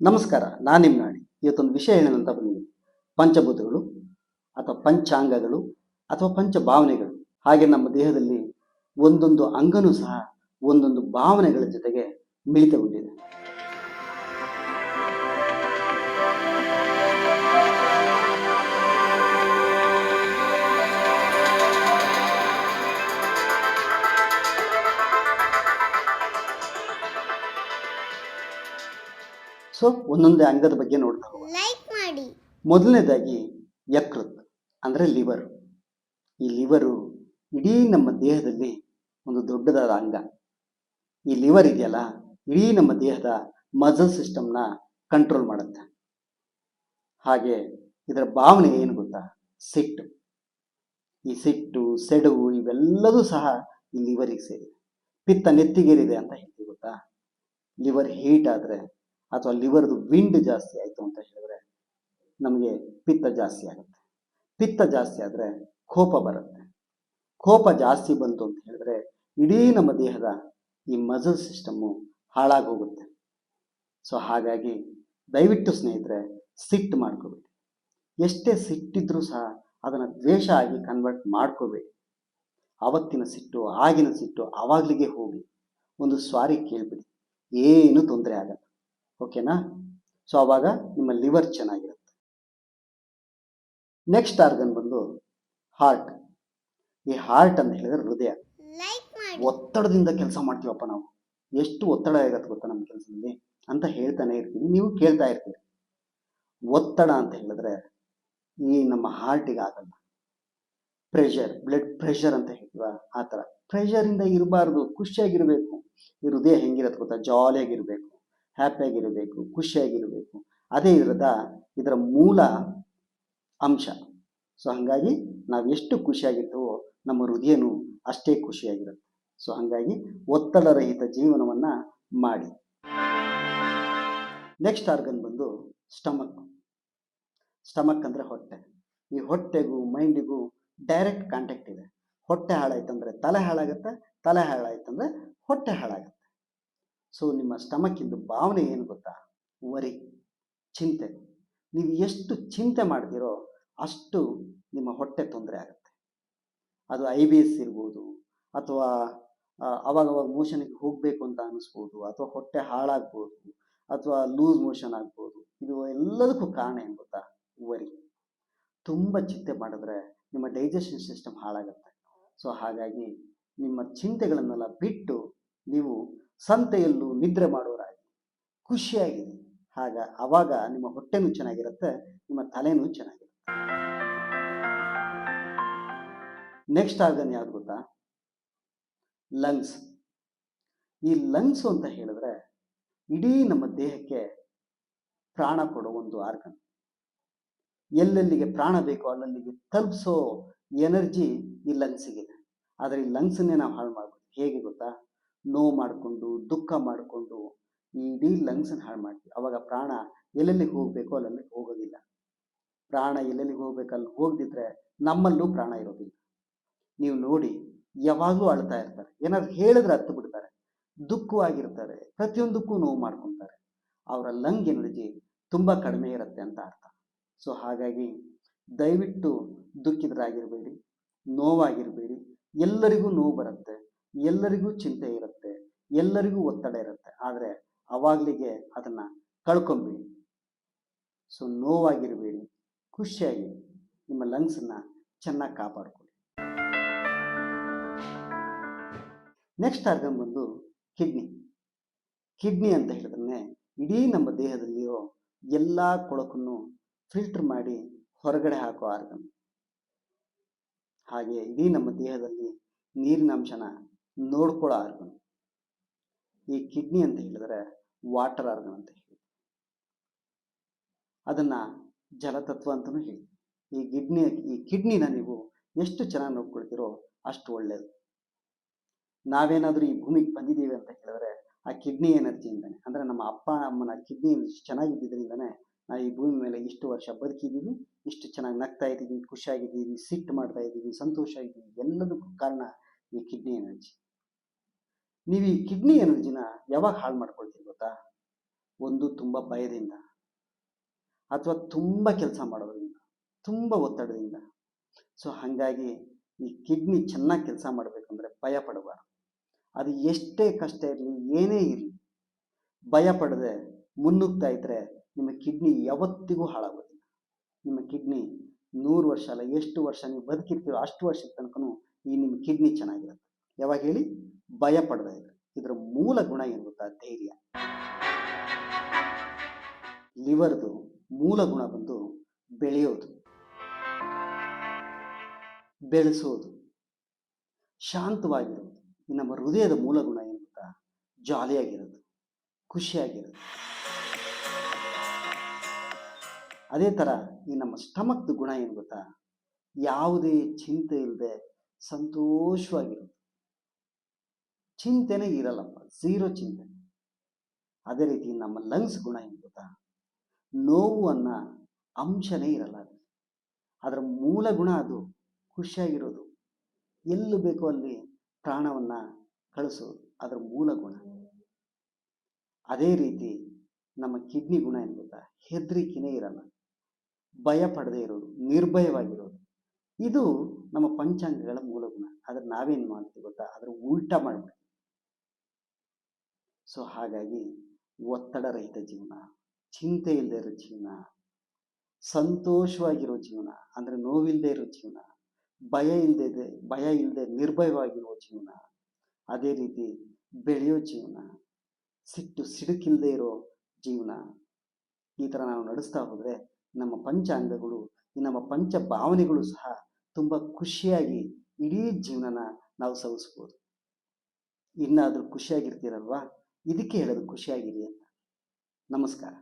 ನಮಸ್ಕಾರ, ನಾನು ನಿಮ್ಮ ನಾಡಿ ಇವತ್ತೊಂದು ವಿಷಯ ಏನಂತ ಬಂದಿದ್ದೀನಿ ಪಂಚಭೂತಗಳು ಅಥವಾ ಪಂಚಾಂಗಗಳು ಅಥವಾ ಪಂಚಭಾವನೆಗಳು. ಹಾಗೆ ನಮ್ಮ ದೇಹದಲ್ಲಿ ಒಂದೊಂದು ಅಂಗನೂ ಸಹ ಒಂದೊಂದು ಭಾವನೆಗಳ ಜೊತೆಗೆ ಮಿಳಿತಗೊಂಡಿದೆ. ಸೊ ಒಂದೊಂದೇ ಅಂಗದ ಬಗ್ಗೆ ನೋಡ್ತಾ ಲೈಕ್ ಮಾಡಿ. ಮೊದಲನೇದಾಗಿ ಯಕೃತ್ ಅಂದರೆ ಲಿವರ್. ಈ ಲಿವರು ಇಡೀ ನಮ್ಮ ದೇಹದಲ್ಲಿ ಒಂದು ದೊಡ್ಡದಾದ ಅಂಗ. ಈ ಲಿವರ್ ಇದೆಯಲ್ಲ ಇಡೀ ನಮ್ಮ ದೇಹದ ಮಜಲ್ ಸಿಸ್ಟಮ್ನ ಕಂಟ್ರೋಲ್ ಮಾಡುತ್ತೆ. ಹಾಗೆ ಇದರ ಭಾವನೆ ಏನು ಗೊತ್ತಾ? ಸಿಟ್ಟು. ಈ ಸಿಟ್ಟು ಸೆಡವು ಇವೆಲ್ಲದೂ ಸಹ ಈ ಲಿವರಿಗೆ ಸೇರಿದೆ. ಪಿತ್ತ ನೆತ್ತಿಗೇರಿದೆ ಅಂತ ಹೇಳ್ತೀವಿ ಗೊತ್ತಾ? ಲಿವರ್ ಹೀಟ್ ಆದರೆ ಅಥವಾ ಲಿವರ್ದು ವಿಂಡ್ ಜಾಸ್ತಿ ಆಯಿತು ಅಂತ ಹೇಳಿದ್ರೆ ನಮಗೆ ಪಿತ್ತ ಜಾಸ್ತಿ ಆಗುತ್ತೆ. ಪಿತ್ತ ಜಾಸ್ತಿ ಆದರೆ ಕೋಪ ಬರುತ್ತೆ. ಕೋಪ ಜಾಸ್ತಿ ಬಂತು ಅಂತ ಹೇಳಿದ್ರೆ ಇಡೀ ನಮ್ಮ ದೇಹದ ಈ ಮಜಲ್ ಸಿಸ್ಟಮ್ಮು ಹಾಳಾಗೋಗುತ್ತೆ. ಸೊ ಹಾಗಾಗಿ ದಯವಿಟ್ಟು ಸ್ನೇಹಿತರೆ ಸಿಟ್ಟು ಮಾಡ್ಕೋಬೇಡಿ. ಎಷ್ಟೇ ಸಿಟ್ಟಿದ್ರೂ ಸಹ ಅದನ್ನು ದ್ವೇಷ ಆಗಿ ಕನ್ವರ್ಟ್ ಮಾಡ್ಕೋಬೇಡಿ. ಆವತ್ತಿನ ಸಿಟ್ಟು, ಆಗಿನ ಸಿಟ್ಟು ಆವಾಗಲಿಗೆ ಹೋಗಿ ಒಂದು ಸ್ವಾರಿ ಕೇಳ್ಬಿಡಿ. ಏನು ತೊಂದರೆ ಆಗಲ್ಲ. ಓಕೆನಾ ಸೊ ಆವಾಗ ನಿಮ್ಮ ಲಿವರ್ ಚೆನ್ನಾಗಿರುತ್ತೆ. ನೆಕ್ಸ್ಟ್ ಆರ್ಗನ್ ಬಂದು ಹಾರ್ಟ್ ಈ ಹಾರ್ಟ್ ಅಂತ ಹೇಳಿದ್ರೆ ಹೃದಯ. ಒತ್ತಡದಿಂದ ಕೆಲಸ ಮಾಡ್ತೀವಪ್ಪ ನಾವು. ಎಷ್ಟು ಒತ್ತಡ ಆಗತ್ತೆ ಗೊತ್ತಾ ನಮ್ಮ ಕೆಲಸದಲ್ಲಿ? ಅಂತ ಹೇಳ್ತಾನೆ ಇರ್ತೀವಿ ನೀವು ಕೇಳ್ತಾ ಇರ್ತೀರಿ. ಒತ್ತಡ ಅಂತ ಹೇಳಿದ್ರೆ ಈ ನಮ್ಮ ಹಾರ್ಟಿಗೆ ಆಗಲ್ಲ. ಪ್ರೆಷರ್ ಬ್ಲಡ್ ಪ್ರೆಷರ್ ಅಂತ ಹೇಳ್ತೀವ ಆ ಥರ. ಪ್ರೆಷರಿಂದ ಇರಬಾರ್ದು. ಖುಷಿಯಾಗಿರಬೇಕು. ಈ ಹೃದಯ ಹೆಂಗಿರತ್ತೆ ಗೊತ್ತಾ? ಜಾಲಿಯಾಗಿರ್ಬೇಕು ಹ್ಯಾಪಿಯಾಗಿರಬೇಕು ಖುಷಿಯಾಗಿರಬೇಕು ಅದೇ ಇರದ ಇದರ ಮೂಲ ಅಂಶ. ಸೊ ಹಾಗಾಗಿ ನಾವು ಎಷ್ಟು ಖುಷಿಯಾಗಿರ್ತೀವೋ ನಮ್ಮ ಹೃದಯನೂ ಅಷ್ಟೇ ಖುಷಿಯಾಗಿರುತ್ತೆ ಸೊ ಹಾಗಾಗಿ ಒತ್ತಡರಹಿತ ಜೀವನವನ್ನು ಮಾಡಿ. ನೆಕ್ಸ್ಟ್ ಆರ್ಗನ್ ಬಂದು ಸ್ಟಮಕ್ ಸ್ಟಮಕ್ ಅಂದರೆ ಹೊಟ್ಟೆ. ಈ ಹೊಟ್ಟೆಗೂ ಮೈಂಡಿಗೂ ಡೈರೆಕ್ಟ್ ಕಾಂಟ್ಯಾಕ್ಟ್ ಇದೆ. ಹೊಟ್ಟೆ ಹಾಳಾಯ್ತಂದ್ರೆ ತಲೆ ಹಾಳಾಗುತ್ತೆ, ತಲೆ ಹಾಳಾಯ್ತಂದ್ರೆ ಹೊಟ್ಟೆ ಹಾಳಾಗುತ್ತೆ. ಸೊ ನಿಮ್ಮ ಸ್ಟಮಕ್ಕಿಂದು ಭಾವನೆ ಏನು ಗೊತ್ತಾ? ವರಿ, ಚಿಂತೆ. ನೀವು ಎಷ್ಟು ಚಿಂತೆ ಮಾಡ್ತೀರೋ ಅಷ್ಟು ನಿಮ್ಮ ಹೊಟ್ಟೆ ತೊಂದರೆ ಆಗುತ್ತೆ. ಅದು ಐ ಬಿ ಎಸ್ ಇರ್ಬೋದು, ಅಥವಾ ಅವಾಗವಾಗ ಅವಾಗ ಅವಾಗ ಮೋಷನ್ಗೆ ಹೋಗಬೇಕು ಅಂತ ಅನಿಸ್ಬೋದು, ಅಥವಾ ಹೊಟ್ಟೆ ಹಾಳಾಗ್ಬೋದು, ಅಥವಾ ಲೂಸ್ ಮೋಷನ್ ಆಗ್ಬೋದು, ಇದು ಎಲ್ಲದಕ್ಕೂ ಕಾರಣ ಏನು ಗೊತ್ತಾ? ವರಿ. ತುಂಬ ಚಿಂತೆ ಮಾಡಿದ್ರೆ ನಿಮ್ಮ ಡೈಜೆಷನ್ ಸಿಸ್ಟಮ್ ಹಾಳಾಗುತ್ತೆ. ಸೊ ಹಾಗಾಗಿ ನಿಮ್ಮ ಚಿಂತೆಗಳನ್ನೆಲ್ಲ ಬಿಟ್ಟು ನೀವು ಸಂತೆಯಲ್ಲೂ ನಿದ್ರೆ ಮಾಡೋರಾಗಿ ಖುಷಿಯಾಗಿರಿ ಆಗ ಅವಾಗ ನಿಮ್ಮ ಹೊಟ್ಟೆನೂ ಚೆನ್ನಾಗಿರುತ್ತೆ, ನಿಮ್ಮ ತಲೆನೂ ಚೆನ್ನಾಗಿರುತ್ತೆ. ನೆಕ್ಸ್ಟ್ ಆರ್ಗನ್ ಯಾವ್ದು ಗೊತ್ತಾ? ಲಂಗ್ಸ್ ಈ ಲಂಗ್ಸ್ ಅಂತ ಹೇಳಿದ್ರೆ ಇಡೀ ನಮ್ಮ ದೇಹಕ್ಕೆ ಪ್ರಾಣ ಕೊಡೋ ಒಂದು ಆರ್ಗನ್ ಎಲ್ಲೆಲ್ಲಿಗೆ ಪ್ರಾಣ ಬೇಕೋ ಅಲ್ಲಲ್ಲಿಗೆ ತಲುಪಿಸೋ ಎನರ್ಜಿ ಈ ಲಂಗ್ಸಿಗಿದೆ ಆದರೆ ಈ ಲಂಗ್ಸನ್ನೇ ನಾವು ಹಾಳು ಮಾಡ್ಬೋದು. ಹೇಗೆ ಗೊತ್ತಾ? ನೋವು ಮಾಡಿಕೊಂಡು, ದುಃಖ ಮಾಡಿಕೊಂಡು, ಇಡೀ ಲಂಗ್ಸನ್ನು ಹಾಳು ಮಾಡ್ತೀವಿ. ಅವಾಗ ಪ್ರಾಣ ಎಲ್ಲೆಲ್ಲಿಗೆ ಹೋಗಬೇಕೋ ಅಲ್ಲೆಲ್ಲಿ ಹೋಗೋದಿಲ್ಲ. ಪ್ರಾಣ ಎಲ್ಲೆಲ್ಲಿಗೆ ಹೋಗ್ಬೇಕು, ಅಲ್ಲಿ ಹೋಗದಿದ್ರೆ ನಮ್ಮಲ್ಲೂ ಪ್ರಾಣ ಇರೋದಿಲ್ಲ. ನೀವು ನೋಡಿ, ಯಾವಾಗಲೂ ಅಳ್ತಾ ಇರ್ತಾರೆ. ಏನಾದ್ರು ಹೇಳಿದ್ರೆ ಹತ್ತು ಬಿಡ್ತಾರೆ. ದುಃಖವಾಗಿರ್ತಾರೆ ಪ್ರತಿಯೊಂದಕ್ಕೂ ನೋವು ಮಾಡ್ಕೊತಾರೆ. ಅವರ ಲಂಗ್ ಎನರ್ಜಿ ತುಂಬ ಕಡಿಮೆ ಇರುತ್ತೆ ಅಂತ ಅರ್ಥ. ಸೊ ಹಾಗಾಗಿ ದಯವಿಟ್ಟು ದುಃಖಿತರಾಗಿರಬೇಡಿ, ನೋವಾಗಿರಬೇಡಿ. ಎಲ್ಲರಿಗೂ ನೋವು ಬರುತ್ತೆ. ಎಲ್ಲರಿಗೂ ಚಿಂತೆ ಇರುತ್ತೆ, ಎಲ್ಲರಿಗೂ ಒತ್ತಡ ಇರುತ್ತೆ. ಆದರೆ ಅವಾಗಲಿಗೆ ಅದನ್ನು ಕಳ್ಕೊಂಬಿಡಿ. ಸೊ ನೋವಾಗಿರಬೇಡಿ ಖುಷಿಯಾಗಿ ನಿಮ್ಮ ಲಂಗ್ಸನ್ನು ಚೆನ್ನಾಗಿ ಕಾಪಾಡ್ಕೊಳ್ಳಿ. ನೆಕ್ಸ್ಟ್ ಆರ್ಗನ್ ಬಂದು ಕಿಡ್ನಿ. ಕಿಡ್ನಿ ಅಂತ ಹೇಳಿದ್ರೆ ಇಡೀ ನಮ್ಮ ದೇಹದಲ್ಲಿರೋ ಎಲ್ಲ ಕೊಳಕನ್ನು ಫಿಲ್ಟರ್ ಮಾಡಿ ಹೊರಗಡೆ ಹಾಕೋ ಆರ್ಗನ್ ಹಾಗೆ ಇಡೀ ನಮ್ಮ ದೇಹದಲ್ಲಿ ನೀರಿನ ಅಂಶನ ನೋಡ್ಕೊಳ್ಳೋ ಆರ್ಗನ್. ಈ ಕಿಡ್ನಿ ಅಂತ ಹೇಳಿದ್ರೆ ವಾಟರ್ ಆರ್ಗನ್ ಅಂತ ಹೇಳಿ ಅದನ್ನ ಜಲತತ್ವ ಅಂತಲೂ ಹೇಳಿ ಈ ಕಿಡ್ನಿ, ಈ ಕಿಡ್ನಿನ ನೀವು ಎಷ್ಟು ಚೆನ್ನಾಗಿ ನೋಡ್ಕೊಳ್ತೀರೋ ಅಷ್ಟು ಒಳ್ಳೇದು. ನಾವೇನಾದರೂ ಈ ಭೂಮಿಗೆ ಬಂದಿದ್ದೀವಿ ಅಂತ ಹೇಳಿದ್ರೆ ಆ ಕಿಡ್ನಿ ಎನರ್ಜಿಯಿಂದಾನೆ, ಅಂದ್ರೆ ನಮ್ಮ ಅಪ್ಪ, ಅಮ್ಮನ ಕಿಡ್ನಿ ಚೆನ್ನಾಗಿದ್ದರಿಂದನೇ ನಾವು ಈ ಭೂಮಿ ಮೇಲೆ ಇಷ್ಟು ವರ್ಷ ಬದುಕಿದ್ದೀವಿ, ಇಷ್ಟು ಚೆನ್ನಾಗಿ ನಗ್ತಾ ಇದ್ದೀವಿ, ಖುಷಿಯಾಗಿದ್ದೀವಿ, ಸಿಟ್ಟು ಮಾಡ್ತಾ ಇದ್ದೀವಿ, ಸಂತೋಷ ಇದ್ದೀವಿ, ಎಲ್ಲದಕ್ಕೂ ಕಾರಣ ಈ ಕಿಡ್ನಿ ಎನರ್ಜಿ ನೀವು ಈ ಕಿಡ್ನಿ ಎನರ್ಜಿನ ಯಾವಾಗ ಹಾಳು ಮಾಡ್ಕೊಳ್ತೀರಿ ಗೊತ್ತಾ? ಒಂದು ತುಂಬ ಭಯದಿಂದ ಅಥವಾ ತುಂಬ ಕೆಲಸ ಮಾಡೋದ್ರಿಂದ, ತುಂಬ ಒತ್ತಡದಿಂದ. ಸೊ ಹಾಗಾಗಿ ಈ ಕಿಡ್ನಿ ಚೆನ್ನಾಗಿ ಕೆಲಸ ಮಾಡಬೇಕಂದ್ರೆ ಭಯ ಪಡಬಾರ್ದು. ಅದು ಎಷ್ಟೇ ಕಷ್ಟ ಇರಲಿ, ಏನೇ ಇರಲಿ, ಭಯ ಪಡದೆ ಮುನ್ನುಗ್ತಾ ಇದ್ದರೆ ನಿಮ್ಮ ಕಿಡ್ನಿ ಯಾವತ್ತಿಗೂ ಹಾಳಾಗೋದಿಲ್ಲ. ನಿಮ್ಮ ಕಿಡ್ನಿ ನೂರು ವರ್ಷ ಅಲ್ಲ, ಎಷ್ಟು ವರ್ಷ ನೀವು ಬದುಕಿರ್ತೀರೋ ಅಷ್ಟು ವರ್ಷದ ತನಕನೂ ಈ ನಿಮ್ಮ ಕಿಡ್ನಿ ಚೆನ್ನಾಗಿರುತ್ತೆ. ಯಾವಾಗ ಹೇಳಿ? ಭಯ ಪಡದೆ ಇದ್ರೆ. ಇದರ ಮೂಲ ಗುಣ ಏನು ಗೊತ್ತಾ? ಧೈರ್ಯ. ಲಿವರ್ದು ಮೂಲ ಗುಣ ಬಂದು ಬೆಳೆಯೋದು. ಬೆಳೆಸೋದು. ಶಾಂತವಾಗಿರೋದು. ನಮ್ಮ ಹೃದಯದ ಮೂಲ ಗುಣ ಏನು ಗೊತ್ತಾ? ಜಾಲಿಯಾಗಿರೋದು. ಖುಷಿಯಾಗಿರೋದು. ಅದೇ ಥರ ಈ ನಮ್ಮ ಸ್ಟಮಕ್ದು ಗುಣ ಏನು ಗೊತ್ತಾ? ಯಾವುದೇ ಚಿಂತೆ ಇಲ್ಲದೆ ಸಂತೋಷವಾಗಿರೋದು ಚಿಂತೆನೇ ಇರಲ್ಲಪ್ಪ, ಝೀರೋ ಚಿಂತೆ. ಅದೇ ರೀತಿ ನಮ್ಮ ಲಂಗ್ಸ್ ಗುಣ ಏನು ಗೊತ್ತಾ? ನೋವು ಅನ್ನೋ ಅಂಶನೇ ಇರಲ್ಲ ಅದು. ಅದರ ಮೂಲ ಗುಣ ಅದು, ಖುಷಿಯಾಗಿರೋದು. ಎಲ್ಲಿ ಬೇಕೋ ಅಲ್ಲಿ ಪ್ರಾಣವನ್ನು ಕಳಿಸೋದು, ಅದರ ಮೂಲ ಗುಣ. ಅದೇ ರೀತಿ ನಮ್ಮ ಕಿಡ್ನಿ ಗುಣ ಏನು ಗೊತ್ತಾ? ಹೆದರಿಕೆನೇ ಇರಲ್ಲ. ಭಯ ಪಡದೇ ಇರೋದು, ನಿರ್ಭಯವಾಗಿರೋದು. ಇದು ನಮ್ಮ ಪಂಚಾಂಗಗಳ ಮೂಲ ಗುಣ. ಆದ್ರೆ ನಾವೇನು ಮಾಡ್ತೀವಿ ಗೊತ್ತಾ? ಅದರ ಉಲ್ಟಾ ಮಾಡ್ಬಿಡ್ತೀವಿ ಸೊ ಹಾಗಾಗಿ ಒತ್ತಡ ರಹಿತ ಜೀವನ, ಚಿಂತೆ ಇಲ್ಲದೆ ಇರೋ ಜೀವನ, ಸಂತೋಷವಾಗಿರೋ ಜೀವನ, ಅಂದರೆ ನೋವಿಲ್ಲದೆ ಇರೋ ಜೀವನ, ಭಯ ಇಲ್ಲದೆ ಭಯ ಇಲ್ಲದೆ ನಿರ್ಭಯವಾಗಿರೋ ಜೀವನ, ಅದೇ ರೀತಿ ಬೆಳೆಯೋ ಜೀವನ, ಸಿಟ್ಟು ಸಿಡುಕಿಲ್ಲದೆ ಇರೋ ಜೀವನ, ಈ ಥರ ನಾವು ನಡೆಸ್ತಾ ಹೋದರೆ ನಮ್ಮ ಪಂಚಾಂಗಗಳು ನಮ್ಮ ಪಂಚ ಭಾವನೆಗಳು ಸಹ ತುಂಬ ಖುಷಿಯಾಗಿ ಇಡೀ ಜೀವನನ ನಾವು ಸವಿಸ್ಬೋದು ಇನ್ನಾದರೂ ಖುಷಿಯಾಗಿರ್ತೀರಲ್ವಾ? ಇದಕ್ಕೆ ಹೇಳೋದು ಖುಷಿಯಾಗಿರಿ ಅಂತ. ನಮಸ್ಕಾರ.